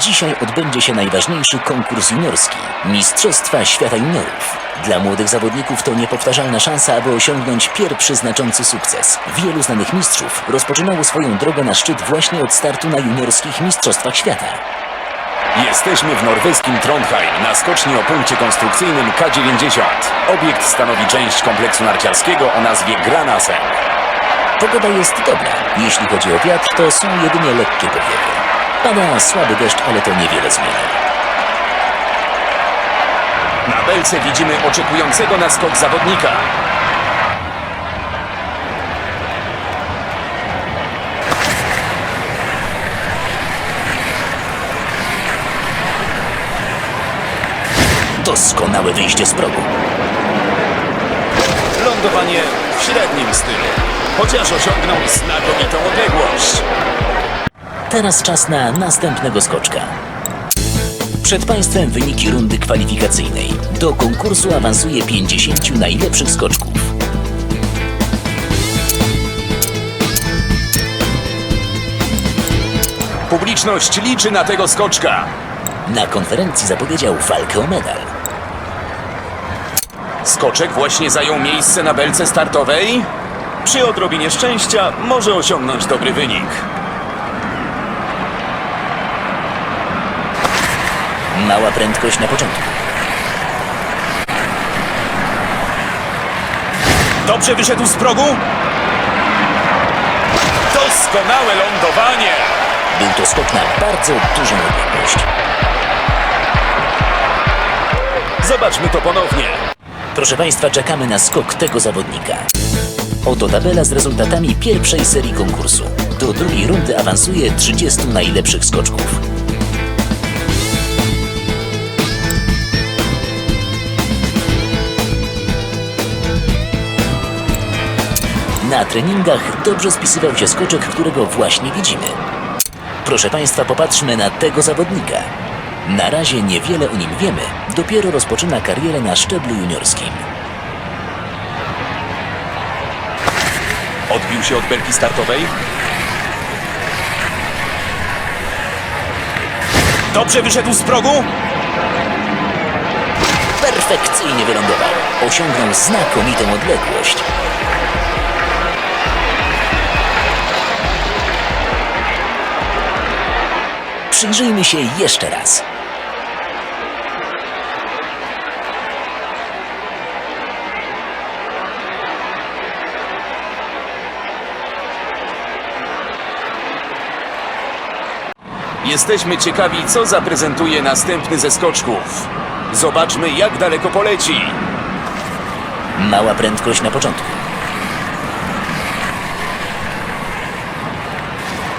Dzisiaj odbędzie się najważniejszy konkurs juniorski Mistrzostwa Świata Juniorów. Dla młodych zawodników to niepowtarzalna szansa, aby osiągnąć pierwszy znaczący sukces. Wielu znanych mistrzów rozpoczynało swoją drogę na szczyt właśnie od startu na juniorskich Mistrzostwach Świata. Jesteśmy w norweskim Trondheim na skoczni o punkcie konstrukcyjnym K90. Obiekt stanowi część kompleksu narciarskiego o nazwie Granasen. Pogoda jest dobra. Jeśli chodzi o wiatr, to są jedynie lekkie powiewy. Pada słaby deszcz, ale to niewiele zmienia. Na belce widzimy oczekującego na skok zawodnika. Doskonałe wyjście z progu. Lądowanie w średnim stylu, chociaż osiągnął znakomitą odległość. Teraz czas na następnego skoczka. Przed Państwem wyniki rundy kwalifikacyjnej. Do konkursu awansuje 50 najlepszych skoczków. Publiczność liczy na tego skoczka. Na konferencji zapowiedział walkę o medal. Skoczek właśnie zajął miejsce na belce startowej. Przy odrobinie szczęścia może osiągnąć dobry wynik. Mała prędkość na początku. Dobrze wyszedł z progu. Doskonałe lądowanie. Był to skok na bardzo dużą odległość. Zobaczmy to ponownie. Proszę Państwa, czekamy na skok tego zawodnika. Oto tabela z rezultatami pierwszej serii konkursu. Do drugiej rundy awansuje 30 najlepszych skoczków. Na treningach dobrze spisywał się skoczek, którego właśnie widzimy. Proszę Państwa, popatrzmy na tego zawodnika. Na razie niewiele o nim wiemy, dopiero rozpoczyna karierę na szczeblu juniorskim. Odbił się od belki startowej. Dobrze wyszedł z progu. Perfekcyjnie wylądował. Osiągnął znakomitą odległość. Przyjrzyjmy się jeszcze raz. Jesteśmy ciekawi, co zaprezentuje następny ze skoczków. Zobaczmy, jak daleko poleci. Mała prędkość na początku.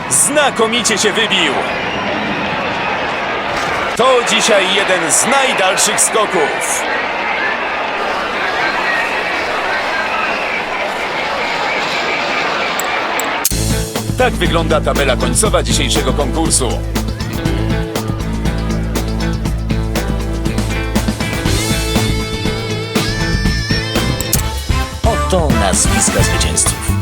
Znakomicie się wybił. To dzisiaj jeden z najdalszych skoków. Tak wygląda tabela końcowa dzisiejszego konkursu. Oto nazwiska zwycięzców.